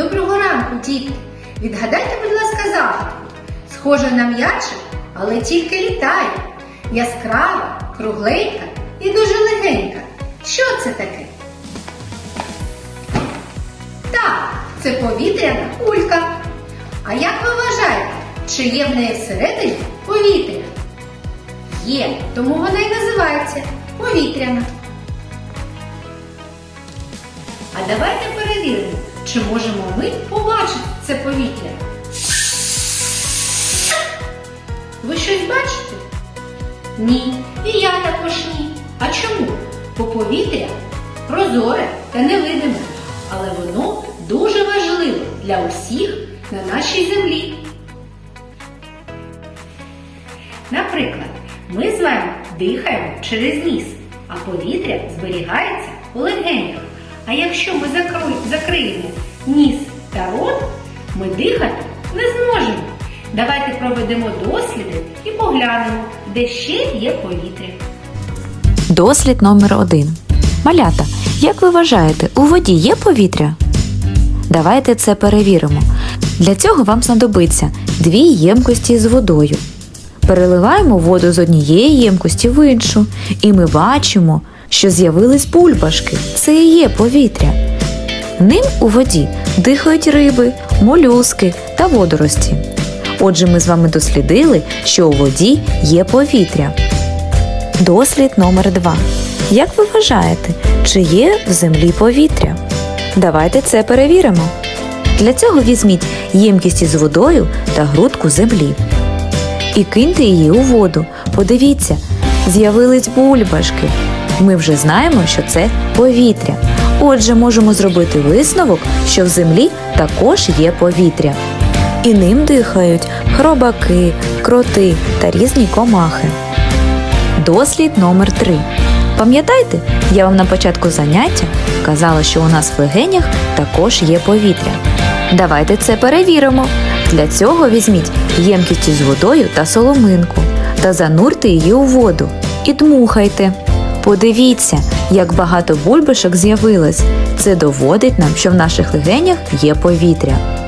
Доброго ранку, дітки! Відгадайте, будь ласка, загадку. Схоже на м'ячик, але тільки літає. Яскрава, кругленька і дуже легенька. Що це таке? Так, це повітряна кулька. А як ви вважаєте, чи є в неї всередині повітря? Є, тому вона і називається повітряна. А давайте перевіримо, чи можемо ми побачити це повітря. Ви щось бачите? Ні. І я також ні. А чому? Бо повітря прозоре та невидиме, але воно дуже важливе для усіх на нашій землі. Наприклад, ми з вами дихаємо через ніс, а повітря зберігається у легенях. А якщо ми закриємо ніс та рот, ми дихати не зможемо. Давайте проведемо досліди і поглянемо, де ще є повітря. Дослід номер один. Малята, як ви вважаєте, у воді є повітря? Давайте це перевіримо. Для цього вам знадобиться дві ємкості з водою. Переливаємо воду з однієї ємкості в іншу, і ми бачимо, що з'явились бульбашки. Це і є повітря. Ним у воді дихають риби, молюски та водорості. Отже, ми з вами дослідили, що у воді є повітря. Дослід номер 2 Як ви вважаєте, чи є в землі повітря? Давайте це перевіримо. Для цього візьміть ємкість із водою та грудку землі. І киньте її у воду. Подивіться, з'явились бульбашки. Ми вже знаємо, що це повітря. Отже, можемо зробити висновок, що в землі також є повітря. І ним дихають хробаки, кроти та різні комахи. Дослід номер 3 Пам'ятаєте, я вам на початку заняття казала, що у нас в легенях також є повітря. Давайте це перевіримо. Для цього візьміть ємкість із водою та соломинку та занурте її у воду і дмухайте. Подивіться, як багато бульбашок з'явилось. Це доводить нам, що в наших легенях є повітря.